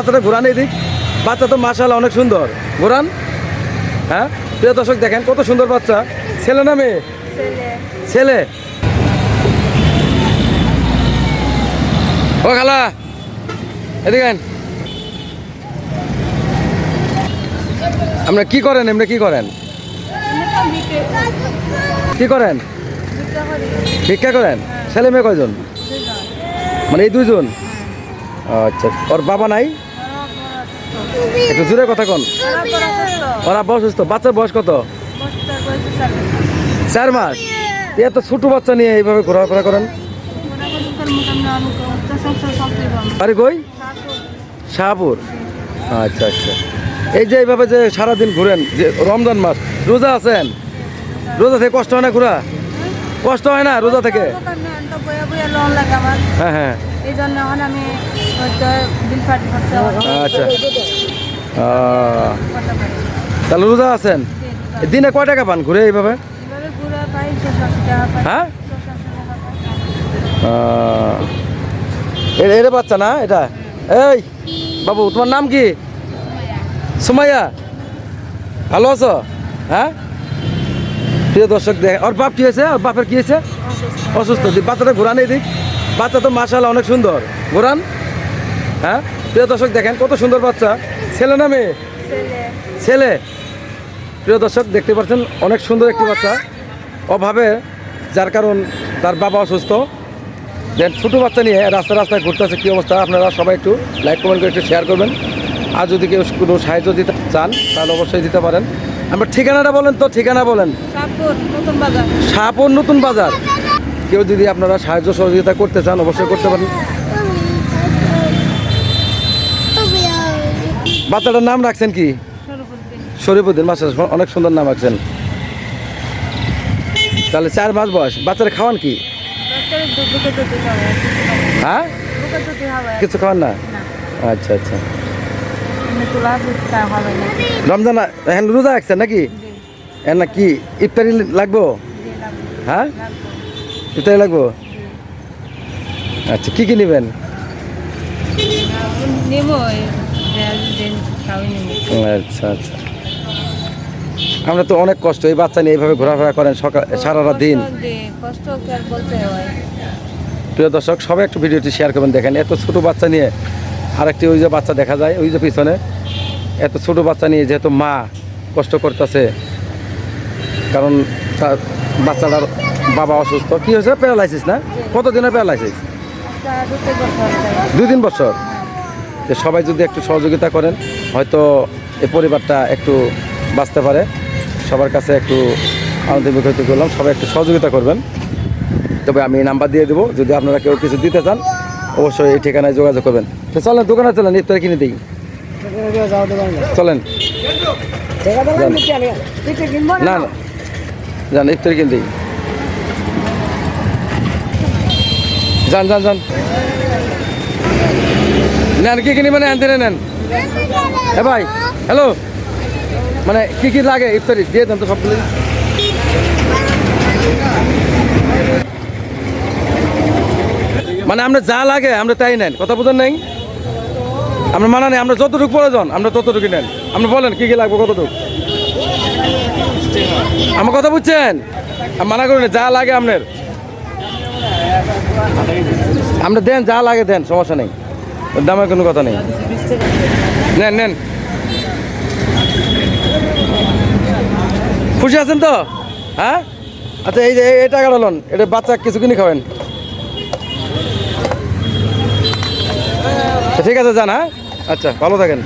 বাচ্চাটা ঘোরান এদিক। বাচ্চা তো মাশাআল্লাহ অনেক সুন্দর। ঘোরান। হ্যাঁ? প্রিয় দর্শক দেখেন কত সুন্দর বাচ্চা। ছেলে না মেয়ে? ছেলে। ও খালা এদিকে আইন। আপনারা কি করেন এমনি কি করেন? কি করেন? ভিক্ষা করেন? ছেলে মেয়ে কয়জন? মানে এই দুইজন? আচ্ছা ওর বাবা নাই? একটু জোরে কথা কন। ওরা বয়স অসুস্থ বাচ্চার বয়স কত? চার মাস। এত ছোট বাচ্চা নিয়ে এইভাবে ঘোরাফেরা করেন। আরে কই? শাহপুর। আচ্ছা আচ্ছা। এই যে এইভাবে যে সারাদিন ঘুরেন যে রমজান মাস রোজা আছেন? রোজা থেকে কষ্ট হয় না ঘোরা? কষ্ট হয় না রোজা থেকে? হ্যাঁ হ্যাঁ। আচ্ছা। তাহলে রোজা আছেন? দিনে কয় টাকা পান ঘুরে এইভাবে? হ্যাঁ? ছশো আশি টাকা পাই। আহ, এ- এরে বাচ্চা না এটা? এই বাবু তোমার নাম কি? সুমাইয়া। ভালো আছো? হ্যাঁ? প্রিয় দর্শক দেখ ওর বাপ কি হয়েছে? ওর বাপের কি হয়েছে? অসুস্থ। বাচ্চাটা ঘোরান এদিক। বাচ্চা তো মাশাআল্লাহ অনেক সুন্দর। ঘোরান। হ্যাঁ? প্রিয় দর্শক দেখেন কত সুন্দর বাচ্চা। ছেলে না মেয়ে? ছেলে। প্রিয় দর্শক দেখতে পাচ্ছেন অনেক সুন্দর একটি বাচ্চা। অভাবে যার কারণ তার বাবা অসুস্থ। দেন ছোটো বাচ্চা নিয়ে রাস্তা রাস্তায় ঘুরতে আছে কী অবস্থা? আপনারা সবাই একটু লাইক কমেন্ট করে একটু শেয়ার করবেন। আর যদি কেউ কোনো সাহায্য দিতে চান তাহলে অবশ্যই দিতে পারেন। আমার ঠিকানাটা বলেন তো ঠিকানা বলেন। শাহপুর নতুন বাজার। কেউ যদি আপনারা সাহায্য সহযোগিতা করতে চান অবশ্যই করতে পারেন। বাচ্চাটার নাম রাখছেন কি? শরীফুদ্দিন। মাস্টার অনেক সুন্দর নাম রাখছেন। তাহলে চার মাস বয়স। বাচ্চারা খাওয়ান কি? হ্যাঁ? কিছু খাওয়ান না? আচ্ছা আচ্ছা। রমজান এখন রোজা রাখছেন নাকি? না কি ইফতারি লাগবো? হ্যাঁ? ইফতারি লাগবো? আচ্ছা কি কি নেবেন? নেব আচ্ছা আচ্ছা। আমরা তো অনেক কষ্ট এই বাচ্চা নিয়ে এইভাবে ঘোরাফেরা করেন সকাল সারা রাত দিন। প্রিয় দর্শক সবাই একটু ভিডিওটি শেয়ার করবেন দেখেন। এত ছোট বাচ্চা নিয়ে আরেকটি ওই যে বাচ্চা দেখা যায় ওই যে পিছনে। এত ছোট বাচ্চা নিয়ে যেহেতু মা কষ্ট করতেছে কারণ তার বাচ্চাটার বাবা অসুস্থ। কি হয়েছে? প্যারালাইসিস না? কতদিনের প্যারালাইসিস? দুই তিন বছর? যে সবাই যদি একটু সহযোগিতা করেন, হয়তো এই পরিবারটা একটু বাঁচতে পারে। সবার কাছে একটু আনন্দ মুখরিত করলাম, সবাই একটু সহযোগিতা করবেন। তবে আমি নাম্বার দিয়ে দেবো, যদি আপনারা কেউ কিছু দিতে চান, অবশ্যই এই ঠিকানায় যোগাযোগ করবেন। চলেন, দোকানে চলেন ইফতারি কিনে দিই চলেন। না না। যান ইফতারি কিনে দিই যান যান যান। নেন, কি কিনি মানে আনতে নেন। এ ভাই, হ্যালো? মানে কি কি লাগে? ইফতারি, দিয়ে দেন তো সবগুলো মানে আমরা যা লাগে, আমরা তাই নেন। কথা বুঝেন নাই? আমরা মানা নেই, আমরা যতটুকু প্রয়োজন, আমরা ততটুকু নেন। আপনি বলেন, কি কি লাগবে, কতটুকু? আমার কথা বুঝছেন? মানা করি না, যা লাগে আপনার। আমরা দেন, যা লাগে দেন, সমস্যা নেই। ওর দামের কোনো কথা নেই। নেন নেন। খুশি আছেন তো? হ্যাঁ? আচ্ছা এই যে, এই- টাকাটা লোন। এটা বাচ্চা কিছু কিনে খাবেন ঠিক আছে, যান হ্যাঁ? আচ্ছা ভালো থাকেন।